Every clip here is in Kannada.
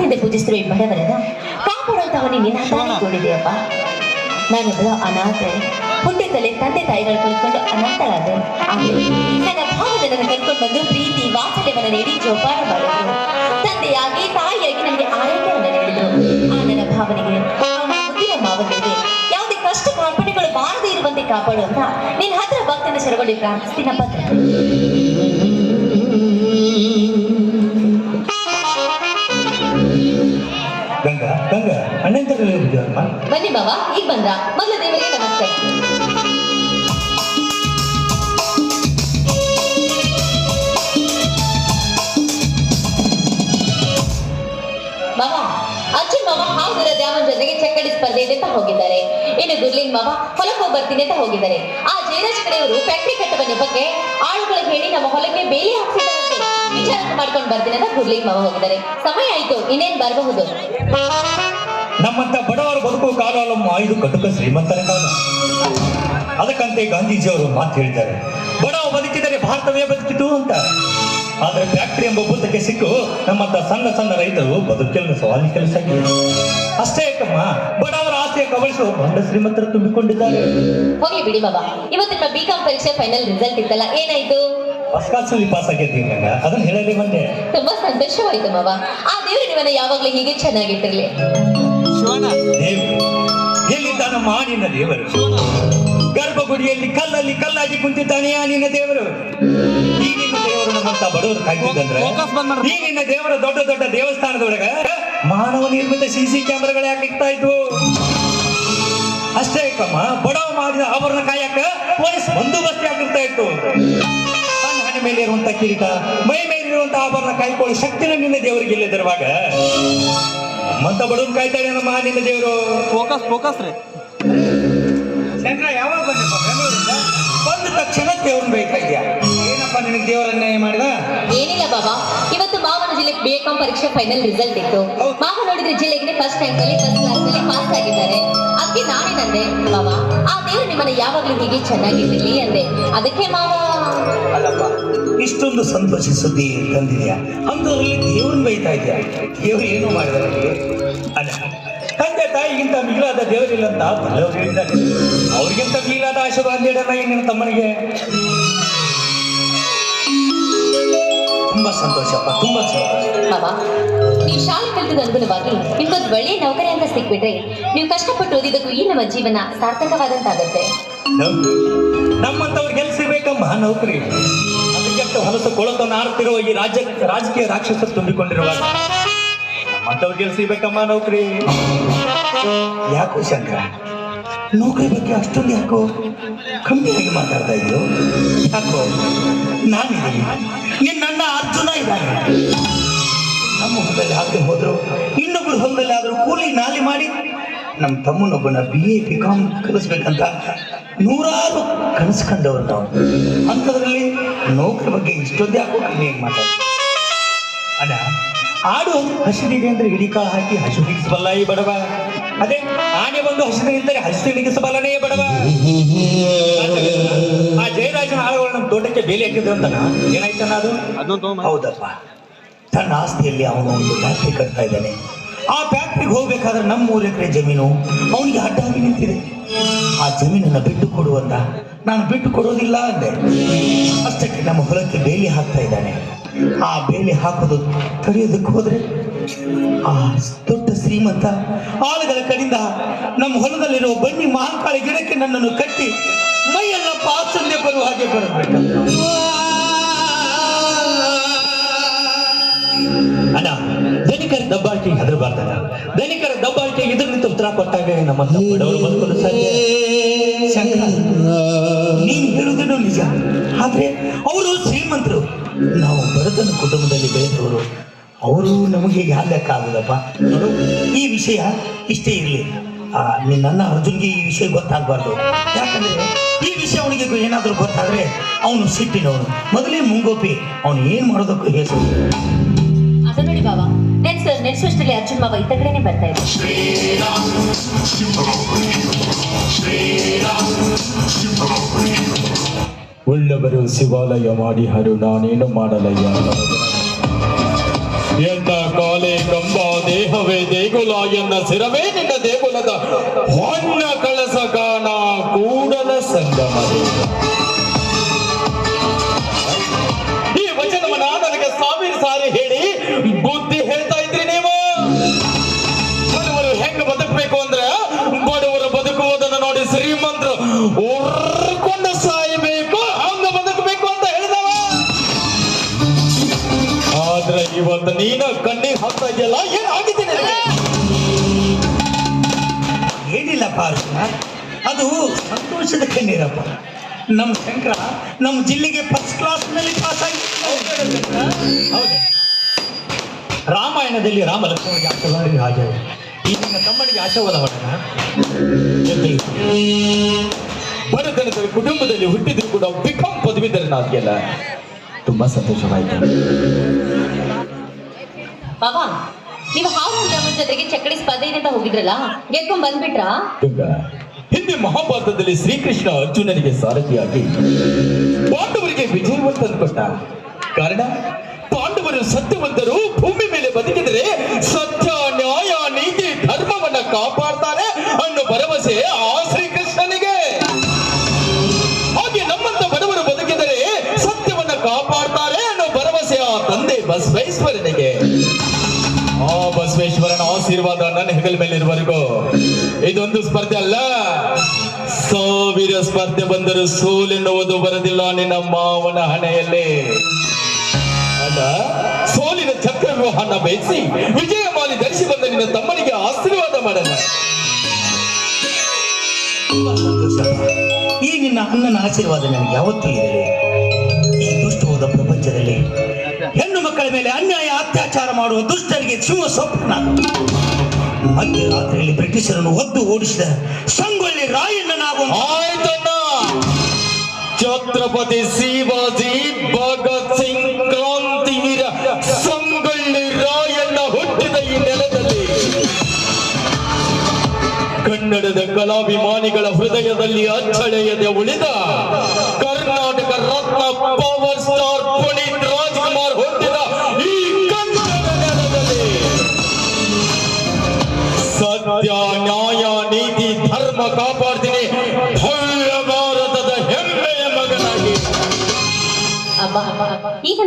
ಭಕ್ತಿಯಿಂದ ಪೂಜಿಸ್ತಿರೋ ಈ ಬಡವರನ್ನ ಕಾಪಾಡುವಂತವನಿ ನಿನ್ನ ನಾನು ತೋಡಿದೆಯಪ್ಪ ಅನಾಥ ಅನಾಥೆ. ತಲೆ ತಂದೆ ತಾಯಿಗಳು ಕಳ್ಕೊಂಡು ಅನಾಥಳಾದೆ ಆದ್ರೆ ನನ್ನ ಭಾವನೆ ನನ್ನ ಕರ್ಕೊಂಡು ಬಂದು ಪ್ರೀತಿ ವಾತ್ಸಲ್ಯವನ್ನು ನೀಡಿ ಜೋಪಾನ ಮಾಡಿದ್ರು. ತಂದೆಯಾಗಿ ತಾಯಿಯಾಗಿ ನನಗೆ ಆರೋಗ್ಯವನ್ನು ನೀಡಿದ್ರು. ಆ ನನ್ನ ಭಾವನೆಗೆ ಮುದ್ದಿನ ಮಾವನಿಗೆ ಯಾವುದೇ ಕಷ್ಟ ಕಾರ್ಪಣ್ಯಗಳು ಬಾರದೇ ಇರುವಂತೆ ಕಾಪಾಡುವಂತ ನಿನ್ನ ಹತ್ರ ಭಕ್ತನ ಶರವಳಿ ಪ್ರಾರ್ಥಿಸ್ತೀನಪ್ಪ ಗಂಗಾ ಅಣ್ಣನ ಬಿದ್ದಾರಮ್ಮ ಬನ್ನಿ ಬಾಬಾ, ಈಗ ಬಂದ್ರ ಮೊದಲ ದೇವರಿಗೆ ನಮಸ್ತೆ. ಮಾವ ಹಾವುದರ ದ್ಯಾಮನ್ ಜೊತೆಗೆ ಚಕ್ಕಡಿ ಸ್ಪರ್ಧೆ ಅಂತ ಹೋಗಿದ್ದಾರೆ. ಇನ್ನು ಗುರ್ಲಿಂಗ್ ಮಾವ ಹೊಲಕ್ಕೆ ಹೋಗಿ ಬರ್ತೀನಿ ಅಂತ ಹೋಗಿದ್ದಾರೆ. ಆ ಜಯರಾಜ್ ಕಡೆಯವರು ಫ್ಯಾಕ್ಟ್ರಿ ಕಟ್ಟುವ ಬಗ್ಗೆ ಆಳುಗಳಿಗೆ ಹೇಳಿ ನಮ್ಮ ಹೊಲಕ್ಕೆ ಬೇಲಿ ಹಾಕ್ಸಿದ್ದಾರಂತೆ ವಿಚಾರ ಮಾಡ್ಕೊಂಡು ಬರ್ತೀನಿ ಅಂತ ಕೂಡ್ಲಿಕ್ಕೆ ಮಾವ ಹೋಗಿದ್ದಾರೆ. ಸಮಯ ಆಯ್ತು ಇನ್ನೇನ್ ಬರಬಹುದು? ನಮ್ಮಂತ ಬಡವರ ಬದುಕು ಕಾಲಮ್ಮ ಐದು ಕಟುಕ ಶ್ರೀಮಂತರ ಕಾಲ. ಅದಕ್ಕಂತೆ ಗಾಂಧೀಜಿಯವರು ಮಾತು ಹೇಳಿದ್ದಾರೆ. ಬಡವ ಬದುಕಿದರೆ ಭಾರತವೇ ಬದುಕಿತು ಅಂತ. ಆದ್ರೆ ಫ್ಯಾಕ್ಟರಿ ಎಂಬ ಪುಸ್ತಕಕ್ಕೆ ಸಿಕ್ಕು ನಮ್ಮಂತ ಸಣ್ಣ ಸಣ್ಣ ರೈತರು ಬದುಕಲು ಸವಾಲಿ ಕೆಲಸ ಆಗಿದೆ. ಅಷ್ಟೇ ಯಾಕಮ್ಮ ಬಡವರ ಆಸೆಯ ಕಬಳಿಸುವ ಬಂಡ ಶ್ರೀಮಂತರು ತುಂಬಿಕೊಂಡಿದ್ದಾರೆ. ಹೋಗಿ ಬಿಡಿ ಬಾಬಾ ಇವತ್ತು ಬಿಕಾಂ ಪರೀಕ್ಷೆ ಫೈನಲ್ ರಿಸಲ್ಟ್ ಇತ್ತಲ್ಲ ಏನಾಯ್ತು? ಫಸ್ಟ್ ಪಾಸ್ ಆಗಿದ್ದೀನಿ ಗಂಗ ಅದನ್ನ ಹೇಳಲಿ ಬಂದೆ ತುಂಬಾ ಸಂತೋಷವಾಯ್ತು ಮಾವ. ಆ ದೇವ್ರು ನಿಮ್ಮನ್ನ ಯಾವಾಗ್ಲೂ ಹೀಗೆ ಚೆನ್ನಾಗಿಟ್ಟಿರ್ಲಿ ದೇವರು ಎಲ್ಲಿದ್ದಾನಮ್ಮ ಮಾನಿನ ದೇವರು? ಗರ್ಭಗುಡಿಯಲ್ಲಿ ಕಲ್ಲಲ್ಲಿ ಕಲ್ಲಾಗಿ ಕುಂತಿದ್ದಾನೆ ಆ ನಿನ್ನ ದೇವರು. ಈ ನಿನ್ನ ದೇವರು ನಮ್ಮಂತ ಬಡವರು ಕಾಯ್ತಿದ್ದಂದ್ರೆ ಈ ನಿನ್ನ ದೇವರ ದೊಡ್ಡ ದೊಡ್ಡ ದೇವಸ್ಥಾನದೊಳಗ ಮಾನವ ನಿರ್ಮಿತ ಸಿ ಸಿ ಕ್ಯಾಮೆರಾಗಳು ಯಾಕೆ ಇರ್ತಾ ಇದ್ವು. ಅಷ್ಟೇ ಕಮ್ಮ ಬಡವ ಮಾಡಿದ ಆಭರಣ ಕಾಯಕ ಪೊಲೀಸ್ ಬಂದೋಬಸ್ತಿ ಆಗಿರ್ತಾ ಇತ್ತು. ಮೇಲೆ ಇರುವಂತ ಕಿರೀಟ ಮೈ ಮೇಲೆ ಇರುವಂತ ಆಭರಣ ಕಾಯ್ಕೊಳ್ಳೋ. ಶಕ್ತಿನ ನಿನ್ನ ದೇವರಿಗೆ ಇಲ್ಲದಿರುವಾಗ ಮತ್ತ ಬಡವನ್ ಕಾಯ್ತಾಳೆ ನಮ್ಮ ನಿನ್ನ ದೇವರು. ಫೋಕಸ್ ಫೋಕಸ್ ರೀ. ಶಂಕರ ಯಾವಾಗ ಬಂದಿಪ್ಪ ಬೆಂಗಳೂರಿಂದ? ಬಂದ ತಕ್ಷಣ ದೇವ್ರನ್ನ ಬೇಕಾಗ್ಯಾ ಏನಪ್ಪ ನಿನಗೆ ದೇವರ ಅನ್ಯಾಯ ಮಾಡಿದ? ಏನಿಲ್ಲ ಬಾಬಾ. ಇವತ್ತು ಮಾವನ ಜಿಲ್ಲೆ ಬಿಎಕಾಂ ಪರೀಕ್ಷೆ ಫೈನಲ್ ರಿಸಲ್ಟ್ ಇತ್ತು. ಮಾವ ನೋಡಿದ್ರೆ ಜಿಲ್ಲೆಗೆ ಫಸ್ಟ್ ರ್ಯಾಂಕ್ ಅಲ್ಲಿ ಫಸ್ಟ್ ಕ್ಲಾಸ್ ಅಲ್ಲಿ ಪಾಸ್ ಆಗಿದ್ದಾರೆ. ಅದಕ್ಕೆ ನಾನೇನಂದೆ ಬಾಬಾ. ಆ ದೇವರು ನಿಮ್ಮನ್ನ ಯಾವಾಗ್ಲೂ ಹೀಗೆ ಚೆನ್ನಾಗಿರ್ಲಿ ಅಂದೆ. ಅದಕ್ಕೆ ಮಾವ ಅಲ್ಲಪ್ಪ ಇಷ್ಟೊಂದು ಸಂತೋಷ ಸುದ್ದಿ ತಂದಿದೆಯಾ? ಅಂಥವ್ರಲ್ಲಿ ದೇವ್ರನ್ನ ಬೈತಾ ಇದೆಯಾ? ದೇವ್ರು ಏನು ಮಾಡಿದ ನನಗೆ ಅಲ್ಲ ತಂದೆ ತಾಯಿಗಿಂತ ಮಿಗಿಲಾದ ದೇವರಿಲ್ಲ ಅಂತ ಬಲ್ಲವರು ಹೇಳಿದ್ದಾರೆ ಅವ್ರಿಗಿಂತ ಮಿಗಿಲಾದ ಆಶೀರ್ವಾದ ನೀಡಲ್ಲ ನಿನ್ನ ತಮ್ಮನಿಗೆ. ತುಂಬಾ ಸಂತೋಷಪ್ಪ ತುಂಬಾ ಸಂತೋಷ. ಬಾಬಾ ಈ ಶಾಲೆ ಕಲಿತದ ಅನುಗುಣವಾಗಿ ನಿಮ್ಗೊಂದು ಒಳ್ಳೆಯ ನೌಕರಿ ಅಂತ ಸಿಕ್ಬಿಟ್ರೆ ನೀವು ಕಷ್ಟಪಟ್ಟು ಓದಿದ್ದಕ್ಕೂ ಈ ನಮ್ಮ ಜೀವನ ಸಾರ್ಥಕವಾದಂತಾಗತ್ತೆ. ನಮ್ಮಂತವ್ರಿಗೆ ಎಲ್ಲಿ ಸಿಗ್ಬೇಕಮ್ಮ ನೌಕರಿ ಅದಕ್ಕೆಂತ ಹೊಲಸು ಕೊಳತನ್ನು ಆಡ್ತಿರುವ ಈ ರಾಜ್ಯ ರಾಜಕೀಯ ರಾಕ್ಷಸರು ತುಂಬಿಕೊಂಡಿರುವಾಗ ನಮ್ಮಂತವ್ರಿಗೆ ಸಿಗಬೇಕಮ್ಮ ನೌಕರಿ. ಯಾಕೋ ಶಂಕರ? ನೌಕರಿ ಬಗ್ಗೆ ಅಷ್ಟೊಂದು ಯಾಕೋ ಕಮ್ಮಿಯಾಗಿ ಮಾತಾಡ್ತಾ ಇದ್ರು ಯಾಕೋ? ನಾನಿದ್ದೀನಿ. ನಿನ್ನ ಅರ್ಜುನ ಇದ್ದಾನೆ. ನಮ್ಮ ಹೊಲದಲ್ಲಿ ಹಾಕಿ ಹೋದ್ರು? ಇನ್ನೊಬ್ಬರು ಹೊಲದಲ್ಲಿ ಆದರೂ ಕೂಲಿ ನಾಲಿ ಮಾಡಿ ನಮ್ಮ ತಮ್ಮನೊಬ್ಬನ ಬಿ ಎ ಬಿ ಕಾಮ್ ಕಲಿಸ್ಬೇಕಂತ ನೂರಾರು ಕನಸು ಕಂಡವ್ರು ನಾವು ಅಂಥದ್ರಲ್ಲಿ ನೌಕರಿ ಬಗ್ಗೆ ಇಷ್ಟೊಂದು ಯಾಕೋ ಕಮ್ಮಿಯಾಗಿ ಮಾತಾಡ. ಅಣ್ಣ ಆಡು ಹಸಿದಿದೆ ಅಂದ್ರೆ ಇಡೀ ಕಾಳು ಹಾಕಿ ಹಸು ಹಿಡಿಸಬಲ್ಲ ಈ ಬಡವ. ಅದೇ ಆನೆ ಬಂದು ಹಸಿದೆ ನಿಂತರೆ ಹಸು ಹಿಡಿಸಬಲ್ಲನೇ ಬಡವ. ಆ ಜಯರಾಜನ ಆಳುಗಳು ನಮ್ಮ ತೋಟಕ್ಕೆ ಬೇಲಿ ಹಾಕಿದ್ರು ಅಂತ ಏನಾಯ್ತಣ್ಣ ಅದು? ಹೌದಪ್ಪ. ತನ್ನ ಆಸ್ತಿಯಲ್ಲಿ ಅವನು ಒಂದು ಫ್ಯಾಕ್ಟ್ರಿ ಕಟ್ತಾ ಇದ್ದಾನೆ. ಆ ಫ್ಯಾಕ್ಟ್ರಿಗೆ ಹೋಗ್ಬೇಕಾದ್ರೆ ನಮ್ಮ ಮೂರು ಎಕರೆ ಜಮೀನು. ಅವನಿಗೆ ಅಡ್ಡಾಗಿ ನಿಂತಿದೆ. ಆ ಜಮೀನನ್ನು ಬಿಟ್ಟು ಕೊಡುವಂತ ನಾನು ಬಿಟ್ಟು ಕೊಡೋದಿಲ್ಲ ಅಂದೆ. ಅಷ್ಟಕ್ಕೆ ನಮ್ಮ ಹೊಲಕ್ಕೆ ಬೇಲಿ ಹಾಕ್ತಾ ಇದ್ದಾನೆ. ಆ ಬೇಲಿ ಹಾಕೋದು ತಡೆಯೋದಕ್ಕೆ ಹೋದ್ರೆ ಆ ದೊಡ್ಡ ಶ್ರೀಮಂತ ಆಳುಗಳ ಕಡೆಯಿಂದ ನಮ್ಮ ಹೊಲದಲ್ಲಿರುವ ಬನ್ನಿ ಮಹಾಕಾಳಿ ಗಿಡಕ್ಕೆ ನನ್ನನ್ನು ಕಟ್ಟಿ ಮೈಯೆಲ್ಲ ಪಾಸಂದೆ ಬರುವ ಹಾಗೆ ಬರಬೇಕು. ದಬ್ಬಾಳಿಕೆ ಹೆದರಬಾರ್ದಲ್ಲ ದಬ್ಬಾಳಿಕೆ ಇದ್ರ ನಿಂತ ಉತ್ತರ ಕೊಟ್ಟಾಗ ನಮ್ಮ ಬಡವರು ಬದುಕಲು ಸಾಧ್ಯ? ನೀನು ಹೇಳುವುದೇನೋ ನಿಜ. ಆದ್ರೆ ಅವರು ಶ್ರೀಮಂತರು. ನಾವು ಬಡತನ ಕುಟುಂಬದಲ್ಲಿ ಬೆಳೆದವರು. ಅವರು ನಮಗೆ ಯಾವ್ದಕ್ಕಾಗಲ್ಲಪ್ಪ ನೋಡು, ಈ ವಿಷಯ ಇಷ್ಟೇ ಇರಲಿ. ನನ್ನ ಅರ್ಜುನ್ಗೆ ಈ ವಿಷಯ ಗೊತ್ತಾಗಬಾರ್ದು. ಯಾಕಂದ್ರೆ ಈ ವಿಷಯ ಅವನಿಗೆ ಏನಾದರೂ ಗೊತ್ತಾದ್ರೆ ಅವನು ಸಿಟ್ಟಿನವನು. ಮೊದಲೇ ಮುಂಗೋಪಿ. ಅವನು ಏನು ಮಾಡೋದಕ್ಕೂ ಬಾಬಾ ವರ್ಷದಲ್ಲಿ ಅರ್ಜುನ್ ಮಾವ ಇತ್ತ ಕಡೆನೆ ಬರ್ತಾ ಇದೆ ಉಳ್ಳವರು ಶಿವಾಲಯ ಮಾಡಿಹರು ನಾನೇನು ಮಾಡಲಯ್ಯ? ಎಂತ ಕಾಲೆ ದೇಹವೇ ದೇಗುಲ ಎನ್ನ ಸಿರವೇ ನಿನ್ನ ದೇಗುಲದ ಅದು ಸಂತೋಷದ ಕಣ್ಣೀರಪ್ಪ. ನಮ್ಮ ಶಂಕರ ನಮ್ಮ ಜಿಲ್ಲೆಗೆ ಫಸ್ಟ್ ಕ್ಲಾಸ್ನಲ್ಲಿ ಪಾಸ್ ಆಗಿ ರಾಮಾಯಣದಲ್ಲಿ ರಾಮ ಲಕ್ಷ್ಮಣಿಗೆ ಆಶೀರ್ವಾದ ಹಾಗೆ ಈ ನಿನ್ನ ತಮ್ಮನಿಗೆ ಆಶೀರ್ವಾದ ಜೊತೆ ಬಡತನದ ಕುಟುಂಬದಲ್ಲಿ ಹುಟ್ಟಿದ್ರು ಕೂಡ ಬಿಕಾಂ ಪದವೀಧರನಾದ್ಯಲ್ಲ ತುಂಬಾ ಸಂತೋಷವಾಯ್ತು. ಬಾಬಾ ನೀವು ಹಾವು ಜೊತೆಗೆ ಚಕ್ಕಡಿ ಸ್ಪರ್ಧೆ ಅಂತ ಹೋಗಿದ್ರಲ್ಲ ಗೆದ್ಕೊಂಡ್ ಬಂದ್ಬಿಟ್ರಾ? ಹಿಂದೆ ಮಹಾಭಾರತದಲ್ಲಿ ಶ್ರೀಕೃಷ್ಣ ಅರ್ಜುನನಿಗೆ ಸಾರಥಿಯಾಗಿ ಪಾಂಡವರಿಗೆ ವಿಜಯವಂತ ಕೊಟ್ಟ. ಕಾರಣ, ಪಾಂಡವರು ಸತ್ಯವಂತರು ಭೂಮಿ ಮೇಲೆ ಬದುಕಿದರೆ ಸತ್ಯ, ನ್ಯಾಯ, ನೀತಿ, ಧರ್ಮವನ್ನ ಕಾಪಾಡ್ತಾರೆ ಅನ್ನೋ ಭರವಸೆ ಆ ಶ್ರೀಕೃಷ್ಣನಿಗೆ. ಹಾಗೆ ನಮ್ಮಂತ ಬಡವರು ಬದುಕಿದರೆ ಸತ್ಯವನ್ನ ಕಾಪಾಡ್ತಾರೆ ಅನ್ನೋ ಭರವಸೆ ಆ ತಂದೆ ಬಸವೇಶ್ವರನಿಗೆ. ಆಶೀರ್ವಾದ ಮೇಲೆ ಇರುವವರೆಗೂ ಇದೊಂದು ಸ್ಪರ್ಧೆ ಅಲ್ಲ. ಸಾವಿರ ಸ್ಪರ್ಧೆ ಬಂದರೂ ಸೋಲೆನ್ನುವುದು ಬರದಿಲ್ಲ ನಿನ್ನ ಮಾವನ ಹಣೆಯಲ್ಲಿ. ಸೋಲಿನ ಚಕ್ರವ್ಯೂಹನ ಬಯಸಿ ವಿಜಯ ಮಾಲಿ ಧರಿಸಿ ಬಂದ ನಿನ್ನ ತಮ್ಮನಿಗೆ ಆಶೀರ್ವಾದ ಮಾಡಲ್ಲ ಈ ನಿನ್ನ ಅಣ್ಣನ ಆಶೀರ್ವಾದ ನನಗೆ ಯಾವತ್ತೂ ಇರಲಿ. ಈ ದುಷ್ಟವಾದ ಪ್ರಪಂಚದಲ್ಲಿ ಹೆಣ್ಣು ಮಕ್ಕಳ ಮೇಲೆ ಅನ್ಯಾಯ, ಅತ್ಯಾಚಾರ ಮಾಡುವ ದುಷ್ಟರಿಗೆ ಶಿವ ಸ್ವಪ್ನ. ಮಧ್ಯರಾತ್ರಿಯಲ್ಲಿ ಬ್ರಿಟಿಷರನ್ನು ಒದ್ದು ಓಡಿಸಿದ ಸಂಗೊಳ್ಳಿ ರಾಯಣ್ಣನಾಗುವ ಆಯ್ತಣ್ಣ. ಛತ್ರಪತಿ ಶಿವಾಜಿ ಭಗತ್ ಸಿಂಗ್ ಕ್ರಾಂತಿವೀರ ಸಂಗೊಳ್ಳಿ ರಾಯಣ್ಣ ಹುಟ್ಟಿದ ಈ ನೆಲದಲ್ಲಿ ಕನ್ನಡದ ಕಲಾಭಿಮಾನಿಗಳ ಹೃದಯದಲ್ಲಿ ಅಚ್ಚಳೆಯದೆ ಉಳಿದ ಕರ್ನಾಟಕ ರತ್ನ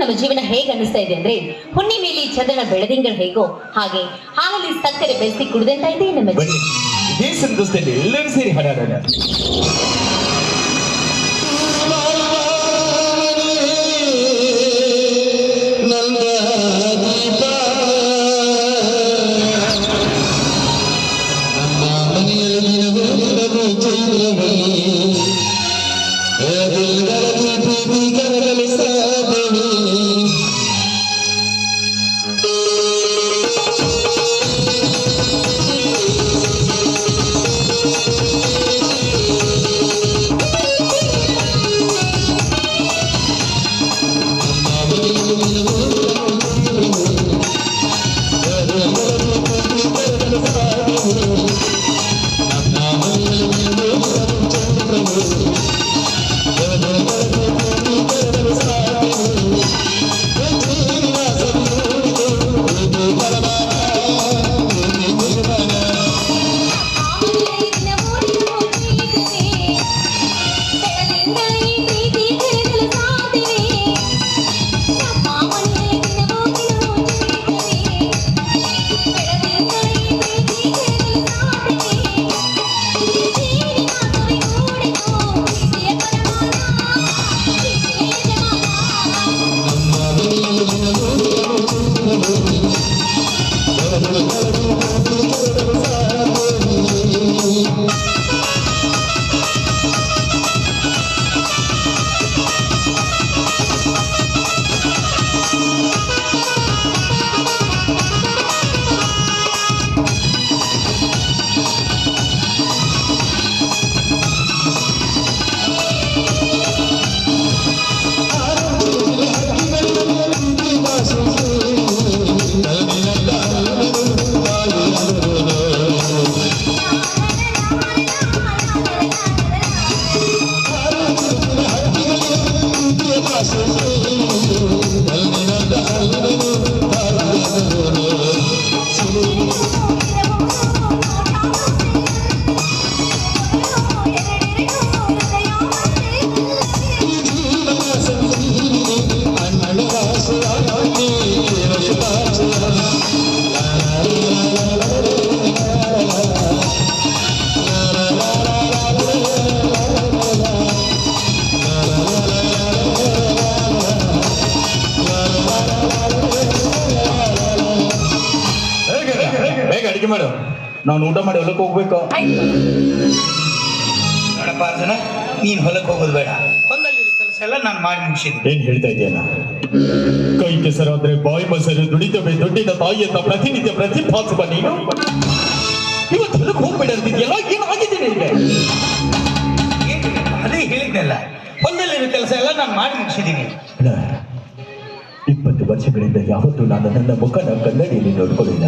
ನಮ್ಮ ಜೀವನ ಹೇಗೆ ಅನಿಸ್ತಾ ಇದೆ ಅಂದ್ರೆ ಹುಣ್ಣಿಮೆಯಲ್ಲಿ ಚಂದ್ರನ ಬೆಳದಿಂಗಳು ಹೇಗೋ ಹಾಗೆ ಹಾಲಲ್ಲಿ ಸಕ್ಕರೆ ಬೆಳೆಸಿ ಕುಡಿದಂತ ಇದೆ ನಮ್ಮ ಜೀವನ. ಎಲ್ಲರೂ ಸೇರಿ ಹಾಡಾಡೋಣ ನಾನು ಊಟ ಮಾಡಿ ಹೊಲಕ್ಕೆ ಹೋಗ್ಬೇಕು. ನೋಡಪ್ಪ ಅರ್ಜುನ ನೀನ್ ಹೊಲಕ್ಕೆ ಹೋಗೋದು ಬೇಡ. ಹೊಲದಲ್ಲಿ ಕೆಲಸ ಎಲ್ಲ ನಾನು ಮಾಡಿ ಏನ್ ಹೇಳ್ತಾ ಇದೆಯಲ್ಲ ಕೈ ಕೆಸರಾದ್ರೆ ಬಾಯಿ ಮೊಸರು ದುಡಿತವೆ ದುಡ್ಡಿನ ತಾಯಿ ಅಂತ ಪ್ರತಿನಿತ್ಯ ಪ್ರತಿಭಾಸುವ ನೀನು? ಇವತ್ತು ಹೊಲಕ್ಕೆ ಹೋಗ್ಬೇಡ ಅಂತಿದ್ಯಲ್ಲ ಏನಾಗಿದೆ ನಿನಗೆ? ಅದೇ ಹೇಳಿದ್ನಲ್ಲ. ಹೊಲದಲ್ಲಿರೋ ಕೆಲಸ ಎಲ್ಲ ನಾನು ಮಾಡಿ ಮುಗಿಸಿದ್ದೀನಿ. ಅಣ್ಣ, ಇಪ್ಪತ್ತು ವರ್ಷಗಳಿಂದ ಯಾವತ್ತೂ ನಾನು ನನ್ನ ಮುಖನ ಕನ್ನಡಿಯಲ್ಲಿ ನೋಡ್ಕೊಳ್ಳಿಲ್ಲ.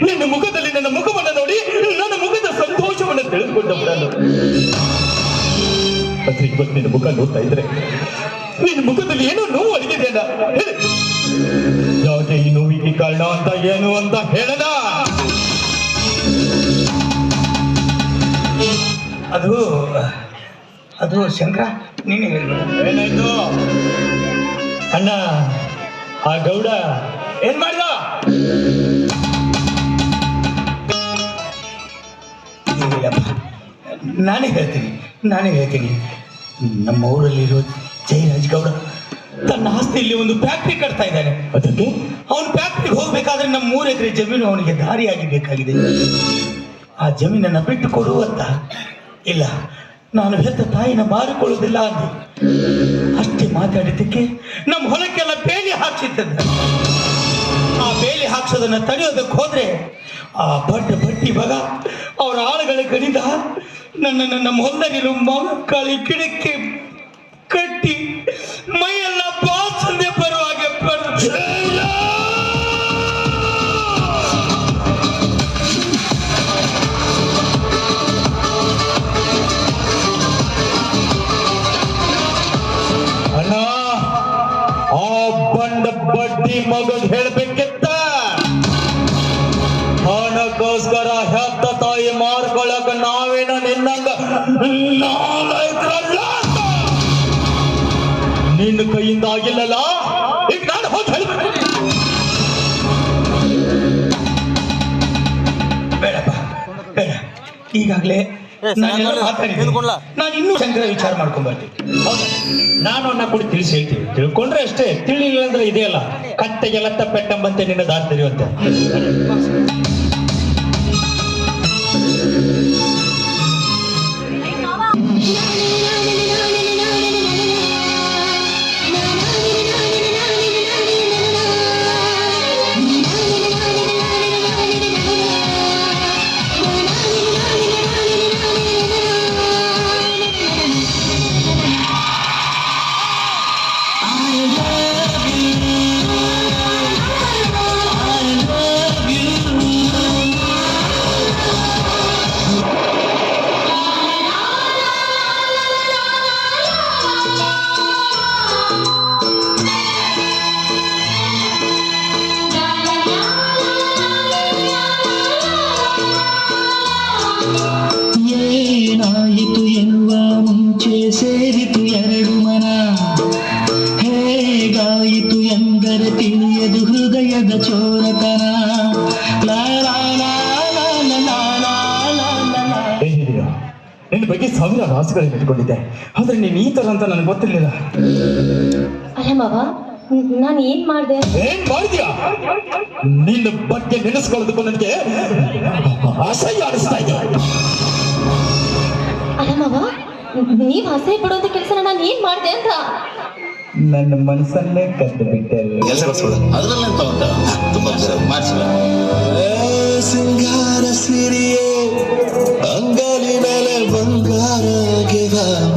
ನಿನ್ನ ಮುಖದಲ್ಲಿ ನನ್ನ ಮುಖವನ್ನು ನೋಡಿ ನನ್ನ ಮುಖದ ಸಂತೋಷವನ್ನು ತಿಳಿದುಕೊಂಡ ನಾನು ಆದ್ರೆ ಇವತ್ತು ನಿನ್ನ ಮುಖ ನೋಡ್ತಾ ಇದ್ರೆ ನಿನ್ನ ಮುಖದಲ್ಲಿ ಏನೋ ನೋವು ಅಡಗಿದೆಯಲ್ಲ ಯಾವುದೇ ಯಾಕೆ ಈ ನೋವಿಗೆ ಕಾರಣ ಅಂತ ಏನು ಅಂತ ಹೇಳದ ಅದು ಅದು ಶಂಕರ ನೀನೇ ಹೇಳು ಏನಾಯ್ತು? ಅಣ್ಣ ಆ ಗೌಡ ಏನ್ ಮಾಡಿದ? ನಾನೇ ಹೇಳ್ತೀನಿ ನಾನೇ ಹೇಳ್ತೀನಿ. ನಮ್ಮ ಊರಲ್ಲಿರೋ ಜಯರಾಜ್ ಗೌಡ ತನ್ನ ಆಸ್ತಿಯಲ್ಲಿ ಒಂದು ಫ್ಯಾಕ್ಟ್ರಿ ಕಟ್ತಾ ಇದ್ದಾನೆ. ಅದಕ್ಕೆ? ಅವನು ಫ್ಯಾಕ್ಟ್ರಿಗೆ ಹೋಗ್ಬೇಕಾದ್ರೆ ನಮ್ಮ ಮೂರು ಎಕರೆ ಜಮೀನು ಅವನಿಗೆ ದಾರಿಯಾಗಿ ಬೇಕಾಗಿದೆ. ಆ ಜಮೀನನ್ನು ಬಿಟ್ಟು ಕೊಡು ಅಂತ. ಇಲ್ಲ ನಾನು ಹೆತ್ತ ತಾಯಿನ ಮಾರಿಕೊಳ್ಳುವುದಿಲ್ಲ ಅಂದೆ. ಅಷ್ಟೇ ಮಾತಾಡಿದ್ದಕ್ಕೆ ನಮ್ಮ ಹೊಲಕ್ಕೆಲ್ಲ ಬೇಲಿ ಹಾಕ್ಸಿದ್ದ ಆ ಬೇಲಿ ಹಾಕ್ಸೋದನ್ನ ತಡೆಯೋದಕ್ಕೆ ಹೋದ್ರೆ ಆ ಬಡ್ಡ ಬಟ್ಟಿ ಮಗ ಅವರ ಆಳುಗಳ ಕಡಿದ ನನ್ನನ್ನು ನಮ್ಮ ಹೊಲದಲ್ಲಿರೋ ಮಕ್ಕಳಿ ಗಿಡಕ್ಕೆ ಕಟ್ಟಿ ಮೈಯೆಲ್ಲ ಬಾಸಂದೆ ಬರುವ ಹಾಗೆ ಬಡ್ದು ಅಣ್ಣ, ಆ ಬಂಡ ಬಡ್ಡಿ ಮಗನ್ ಹೇಳ್ಬೇಕಿತ್ತ ಕೈಯಿಂದ ಆಗಿಲ್ಲಲ್ಲ ಈಗ ನಾನು ಹೋಗಿ ಹೇಳ್ಬೇಕು. ಬೇಡಪ್ಪ ಬೇಡ. ಈಗಾಗಲೇ ನಾನು ಇನ್ನೂ ಶಂಕರ ವಿಚಾರ ಮಾಡ್ಕೊಂಡ್ಬರ್ತೀನಿ ನಾನು ಅನ್ನ ಕೂಡ ತಿಳಿಸಿ ಹೇಳ್ತೀವಿ ತಿಳ್ಕೊಂಡ್ರೆ ಅಷ್ಟೇ ತಿಳಿಲಿಲ್ಲ ಅಂದ್ರೆ ಇದೆಯಲ್ಲ ಕತ್ತೆಗೆಲ್ಲ ತಪ್ಪೆಟ್ಟಂಬಂತೆ ನಿನ್ನ ದಾರಿ ತೆರೆಯುವಂತೆ. ಆಸೆಗಳನ್ನು ಇಟ್ಕೊಂಡಿದ್ದೆ ಆದ್ರೆ ನೀನು ಈ ತರ ಅಂತ ನನಗೆ ಗೊತ್ತಿರಲಿಲ್ಲ. ಅಲ್ಲ ಮಾವ ನಾನು ಏನ್ ಮಾಡ್ದೆ? ಏನ್ ಮಾಡಿದ್ಯಾ? ನಿನ್ನ ಬಗ್ಗೆ ನೆನೆಸ್ಕೊಳ್ಳೋದಕ್ಕೂ ನನಗೆ ಅಸಹ್ಯ ಅನಿಸ್ತಾ ಇದೆ. ಅಲ್ಲ ಮಾವ ನೀವ್ ಅಸಹ್ಯ ಪಡುವಂತ ಕೆಲಸ ನಾನು ಏನ್ ಮಾಡ್ದೆ ಅಂತ? ನನ್ನ ಮನಸ್ಸನ್ನೇ ಕದ್ದು ಬಿಟ್ಟೆ. ಕೆಲಸ ಅದ್ರಲ್ಲೆಂತ ಉಂಟ ತುಂಬಾ ಮಾಡಿಸಿಲ್ಲ. சிங்கார சிறியே அங்காலினால பங்காராகிதான்